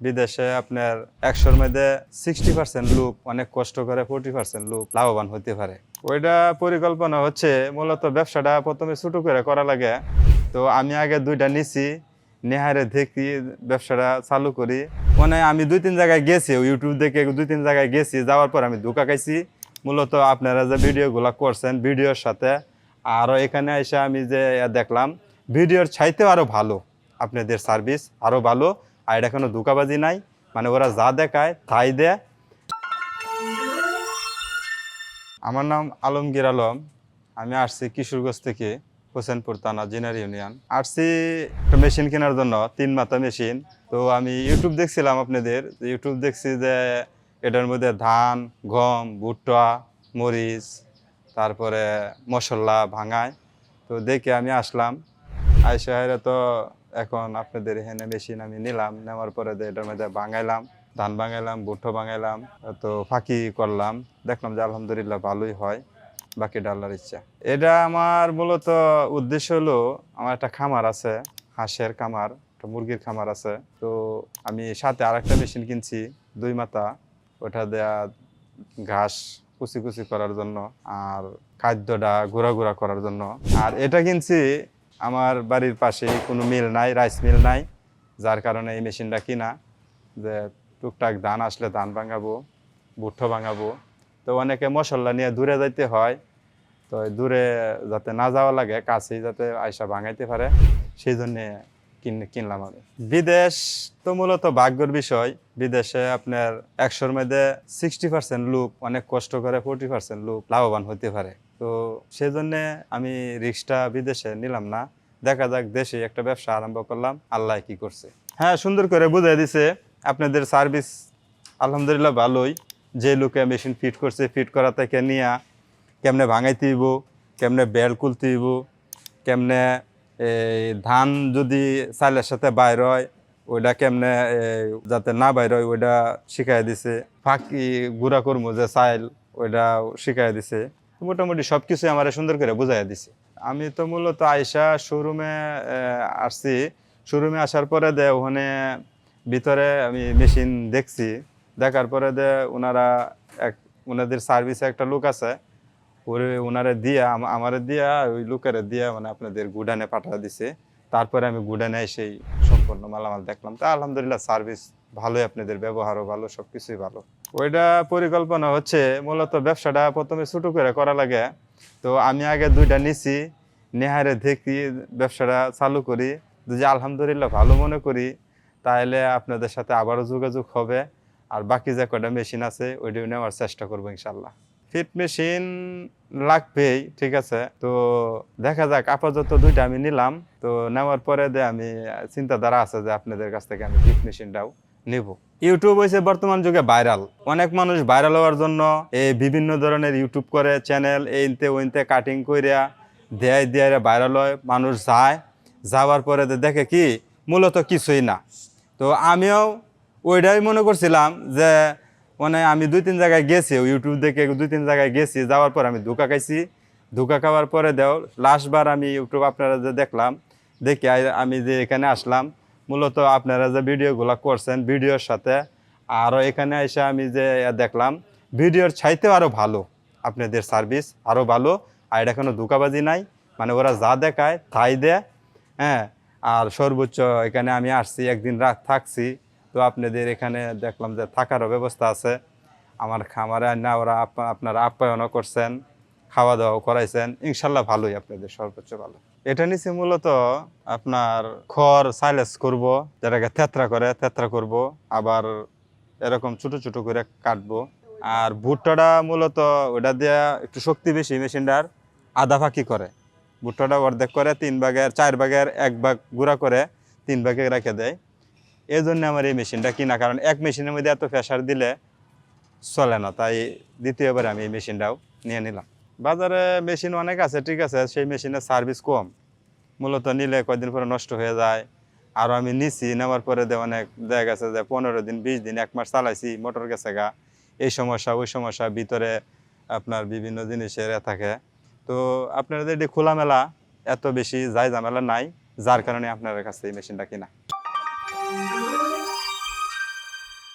বিদেশে আপনার একশোর মধ্যে সিক্সটি পার্সেন্ট লোক অনেক কষ্ট করে ফোর্টি পার্সেন্ট লোক লাভবান হতে পারে। ওইটা পরিকল্পনা হচ্ছে, মূলত ব্যবসাটা প্রথমে ছোটো করে করা লাগে। তো আমি আগে দুইটা নিছি, নেহারে দেখি ব্যবসাটা চালু করি। মানে আমি দুই তিন জায়গায় গেছি ইউটিউব দেখে দুই তিন জায়গায় গেছি, যাওয়ার পর আমি ধোকা খাইছি। মূলত আপনারা যে ভিডিওগুলো করছেন, ভিডিওর সাথে আরও এখানে এসে আমি যে দেখলাম, ভিডিওর চাইতেও আরও ভালো, আপনাদের সার্ভিস আরও ভালো। আর এটা কোনো ধোকাবাজি নাই। মানে ওরা যা দেখায়, তাই দেয়। আমার নাম আলমগীর আলম। আমি আসছি কিশোরগঞ্জ থেকে, হোসেনপুর থানা, জেনার ইউনিয়ন। আসছি একটা মেশিন কেনার জন্য, তিন মাথা মেশিন। তো আমি ইউটিউব দেখছিলাম আপনাদের। ইউটিউব দেখছি যে এটার মধ্যে ধান, গম, ভুট্টা, মরিচ, তারপরে মশলা ভাঙায়। তো দেখে আমি আসলাম। হেরে তো এখন আপনাদের এখানে মেশিন আমি নিলাম, নেওয়ার পরে এটার মধ্যে ভাঙাইলাম, ধান ভাঙাইলাম, ভুট্টো বাঙাইলাম তো ফাঁকি করলাম। দেখলাম যে আলহামদুলিল্লাহ ভালোই হয় বাকি আল্লাহর ইচ্ছা। এটা আমার মূলত উদ্দেশ্য হলো, আমার একটা খামার আছে, হাঁসের খামার, একটা মুরগির খামার আছে। তো আমি সাথে আরেকটা মেশিন কিনছি, দুই মাথা, ওটা দেয়া ঘাস কুচি কুচি করার জন্য, আর খাদ্যটা ঘোরা ঘোরা করার জন্য। আর এটা কিনছি আমার বাড়ির পাশে কোনো মিল নাই, রাইস মিল নাই, যার কারণে এই মেশিনটা কিনা, যে টুকটাক ধান আসলে ধান ভাঙাবো বুট্টো ভাঙাবো। তো অনেকে মশলা নিয়ে দূরে যাইতে হয়, তো দূরে যাতে না যাওয়া লাগে, কাছেই যাতে আয়সা ভাঙাইতে পারে সেই জন্যে কিন- কিনলাম আমি। বিদেশ তো মূলত ভাগ্যর বিষয়, বিদেশে আপনার একশোর মধ্যে সিক্সটি পার্সেন্ট লোক, অনেক কষ্ট করে ফোর্টি পার্সেন্ট লোক লাভবান হতে পারে। তো সেই জন্যে আমি রিক্সটা বিদেশে নিলাম না। দেখা যাক দেশে একটা ব্যবসা আরম্ভ করলাম, আল্লাহ কি করছে। হ্যাঁ সুন্দর করে বুঝাই দিছে, আপনাদের সার্ভিস আলহামদুলিল্লাহ ভালোই। যে লোকে মেশিন ফিট করছে, ফিট করা থেকে নিয়ে কেমনে ভাঙাইতে হইব, কেমনে বেল খুলতে হইব, কেমনে ধান যদি চাইলের সাথে বাইর হয়, ওইটা কেমনে যাতে না বাইর হয়, ওইটা শিখাই দিছে। ফাঁকি গুঁড়া করব যে চাইল ওইটা শিখাই দিছে। মোটামুটি সব কিছু আমার সুন্দর করে বুঝাই দিছে। আমি তো মূলত আয়সা শোরুমে আসছি। শোরুমে আসার পরে দে ওখানে ভিতরে আমি মেশিন দেখছি। দেখার পরে দে ওনারা এক ওনাদের সার্ভিসে একটা লোক আছে। ওরে ওনারে দিয়া আমার দিয়া, ওই লোকেরে দিয়া মানে আপনাদের গুডানে পাঠা দিছে। তারপরে আমি গুডানে এসেই সম্পূর্ণ মালামাল দেখলাম। তা আলহামদুলিল্লাহ সার্ভিস ভালোই, আপনাদের ব্যবহারও ভালো সব কিছুই ভালো। ওইটা পরিকল্পনা হচ্ছে, মূলত ব্যবসাটা প্রথমে ছোটো করে করা লাগে। তো আমি আগে দুইটা নিছি, নেহারে দেখি ব্যবসাটা চালু করি। যদি আলহামদুলিল্লাহ ভালো মনে করি, তাহলে আপনাদের সাথে আবারও যোগাযোগ হবে। আর বাকি যে কটা মেশিন আছে, ওইটাও নেওয়ার চেষ্টা করব ইনশাল্লাহ ফিট মেশিন লাগবেই, ঠিক আছে? তো দেখা যাক, আপাতত দুইটা আমি নিলাম। তো নেওয়ার পরে যে আমি চিন্তাধারা আছে যে আপনাদের কাছ থেকে আমি ফিট মেশিনটাও নিব। ইউটিউব হয়েছে বর্তমান যুগে ভাইরাল অনেক মানুষ ভাইরাল হওয়ার জন্য এই বিভিন্ন ধরনের ইউটিউব করে চ্যানেল এইতে ওইতে কাটিং কইরা দেয় দেয় ভাইরাল হয়, মানুষ যায়। যাওয়ার পরে দেখে কি, মূলত কিছুই না। তো আমিও ওইটাই মনে করছিলাম যে মানে আমি দুই তিন জায়গায় গেছি ইউটিউব দেখে দুই তিন জায়গায় গেছি, যাওয়ার পর আমি ধোকা খাইছি। ধোকা খাওয়ার পরে দেও লাস্টবার আমি ইউটিউব আপনারা যে দেখলাম, দেখে আমি যে এখানে আসলাম মূলত আপনারা যে ভিডিওগুলো করছেন, ভিডিওর সাথে আরও এখানে এসে আমি যে দেখলাম, ভিডিওর চাইতেও আরও ভালো আপনাদের সার্ভিস আরও ভালো। আর এটা কোনো ধোকাবাজি নাই মানে ওরা যা দেখায় তাই দেয় হ্যাঁ। আর সর্বোচ্চ এখানে আমি আসছি, একদিন রাত থাকছি, তো আপনাদের এখানে দেখলাম যে থাকারও ব্যবস্থা আছে। আমার খামারে না ওরা আপ- আপনারা আপ্যায়নও করছেন খাওয়া দাওয়াও করাইছেন। ইনশাল্লাহ ভালোই আপনাদের, সর্বোচ্চ ভালো। এটা নিচে মূলত আপনার খড় সাইলেস করব, যেটাকে থেত্রা করে, থেত্রা করব, আবার এরকম ছোট ছোট করে কাটবো। আর ভুট্টাটা মূলত ওটা দিয়ে একটু শক্তি বেশি মেশিনটার আধা ফাঁকি করে। ভুট্টাটা অর্ধেক করে, তিন ভাগের, চার ভাগের, এক ভাগ গুঁড়া করে তিন ভাগে রেখে দেয়। এই জন্য আমার এই মেশিনটা কিনা, কারণ এক মেশিনের মধ্যে এত প্রেশার দিলে চলে না, তাই দ্বিতীয়বার আমি এই মেশিনটাও নিয়ে নিলাম। বাজারে মেশিন অনেক আছে, ঠিক আছে, সেই মেশিনের সার্ভিস কম। মূলত নিলে কয়দিন পরে নষ্ট হয়ে যায়। আর আমি নিছি, নেওয়ার পরে দে অনেক দেখা গেছে যে পনেরো দিন, বিশ দিন, এক মাস চালাইছি, মোটর গেছে গা। এই সমস্যা, ওই সমস্যা, ভিতরে আপনার বিভিন্ন জিনিসের এ থাকে। তো আপনাদের এটি খোলামেলা, এত বেশি যাই ঝামেলা নাই, যার কারণে আপনার কাছে এই মেশিনটা কিনা।